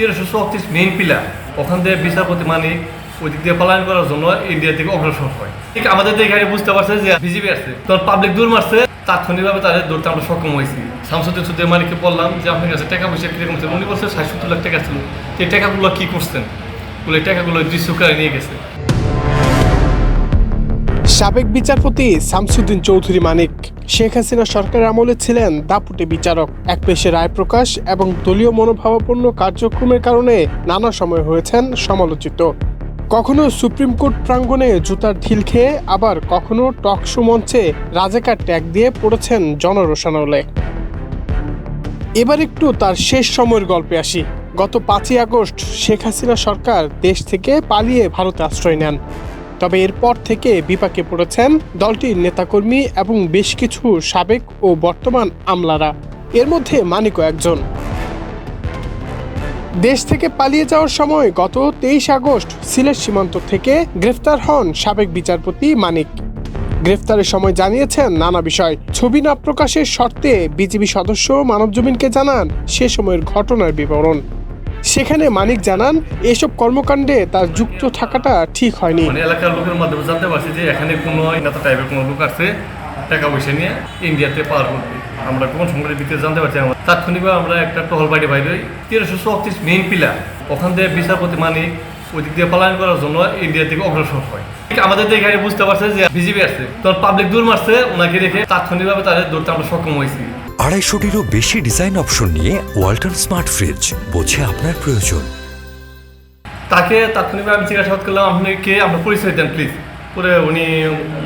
তেরোশো চৌত্রিশ main pillar ওখান থেকে বিচারপতি মানিক ওই দিক দিয়ে পলায়ন করার জন্য ইন্ডিয়া থেকে অগ্রসর হয়। ঠিক আমাদের তো এখানে বুঝতে পারছে যে বিজেপি আছে। তখন পাবলিক দূর মারছে, তাৎক্ষণিকভাবে তাদের ধরতে আমরা সক্ষম হয়েছি। শামসুদ্দিন সুদ্দিন মানিককে বললাম যে, আপনার কাছে টাকা পয়সা কীরকম ছিল? উনি বলছে ষাট সত্তর লাখ টাকা ছিল। এই টাকাগুলো কী করছেন? বলে টাকাগুলো দৃশ্য নিয়ে গেছে। সাবেক বিচারপতি শামসুদ্দিন চৌধুরী মানিক, শেখ হাসিনা সরকারের আমলে ছিলেন দাপুটে বিচারক। এক পেশে রায় প্রকাশ এবং দলীয় মনোভাবাপন্ন কার্যক্রমের কারণে নানা সময় হয়েছেন সমালোচিত। কখনো সুপ্রিম কোর্ট প্রাঙ্গণে জুতার ঢিল খেয়ে, আবার কখনো টকশো মঞ্চে রাজাকার ট্যাগ দিয়ে পড়েছেন জনরোষানলে। এবার একটু তার শেষ সময়ের গল্পে আসি। গত পাঁচই আগস্ট শেখ হাসিনা সরকার দেশ থেকে পালিয়ে ভারতে আশ্রয় নেন। তবে এরপর থেকে বিপাকে পড়েছেন দলটির নেতাকর্মী এবং বেশ কিছু সাবেক ও বর্তমান আমলারা। এর মধ্যে মানিকও একজন। দেশ থেকে পালিয়ে যাওয়ার সময় গত তেইশ আগস্ট সিলেট সীমান্ত থেকে গ্রেফতার হন সাবেক বিচারপতি মানিক। গ্রেফতারের সময় জানিয়েছেন নানা বিষয়। ছবি না প্রকাশের শর্তে বিজিবি সদস্য মানবজমিনকে জানান সে সময়ের ঘটনার বিবরণ। সেখানে মানিক জানান, এসব কর্মকাণ্ডে তার যুক্ত থাকাটা ঠিক হয়নি। মানে এলাকার লোকের মাধ্যমে জানতে পারছি যে এখানে কোনো নেতা টাইপের কোনো লোক আছে টাকা পয়সা নিয়ে ইন্ডিয়াতে পার করবে। আমরা কোন সংগঠনের ভিত্তিতে জানতে পারছি আমরা তাৎক্ষণিকভাবে আমরা একটা টহল বাড়ি বাইরে তেরোশো চৌত্রিশ মেইন পিলার ওখান থেকে বিচারপতি মানিক ওই দিক দিয়ে পলায়ন করার জন্য ইন্ডিয়া থেকে অগ্রসর হয়। আমাদের তো এখানে বুঝতে পারছে যে বিজেপি আসছে। তখন পাবলিক দূর মারছে, ওনাকে রেখে তাৎক্ষণিকভাবে তাদের ধরতে আমরা সক্ষম হয়েছি। আড়াইশোটিরও বেশি ডিজাইন অপশন নিয়ে ওয়ালটন স্মার্ট ফ্রিজ বোঝে আপনার প্রয়োজন। তাকে তাৎক্ষণিকভাবে আমি জিজ্ঞাসাবাদ করলাম, আপনি কে? আপনার পরিচয় দেন প্লিজ পরে উনি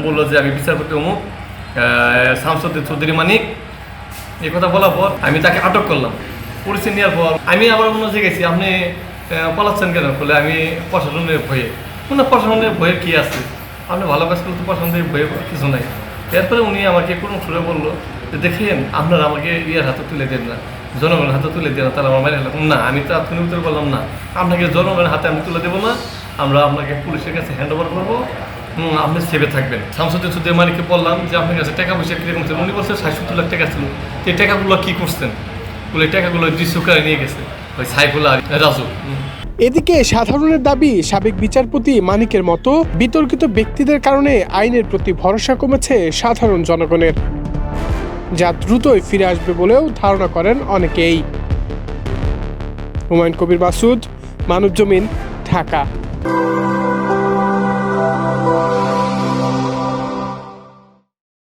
বলল যে, আমি বিচারপতি অমুক শামসুদ্দিন চৌধুরী মানিক। এই কথা বলার পর আমি তাকে আটক করলাম। পরিচয় নেওয়ার পর আমি আবার অন্য গেছি। আপনি পালাচ্ছেন কেন? বলে আমি প্রশাসনের ভয়ে। কোনো প্রশাসনের ভয়ে কী আছে? আপনি ভালো কাজ করতে প্রশাসনের ভয়ে কিছু নাই। এরপরে উনি আমাকে কোনো সুরে বলল দেখেন আপনারা আমাকে ইয়ার হাতে তুলে দেন না। জনগণের হাতে তুলে দেন না তারা আমার মেরে ফেললাম না, আমি তো আপনি উত্তর বললাম না। আপনাকে জনগণের হাতে আমি তুলে দেবো না। আমরা আপনাকে পুলিশের কাছে হ্যান্ড ওভার করব আপনি সেভে থাকবেন। শামসুদ্দিন সুদ্দিন মালিককে বললাম যে, আপনার কাছে টাকা পয়সা কীরকম ছিল? উনি বলছে ষাট সত্তর লাখ টাকা ছিল। এই টাকাগুলো কী করছেন? বলে, টাকাগুলো দৃশ্য করে নিয়ে গেছে। ওই সাইফুল আর রাজু। এদিকে সাধারণের দাবি, সাবেক বিচারপতি মানিকের মতো বিতর্কিত ব্যক্তিদের কারণে আইনের প্রতি ভরসা কমেছে সাধারণ জনগণের। যা দ্রুতই ফিরে আসবে বলেও ধারণা করেন অনেকেই। হুমায়ুন কবির মাসুদ মানবজমিন ঢাকা।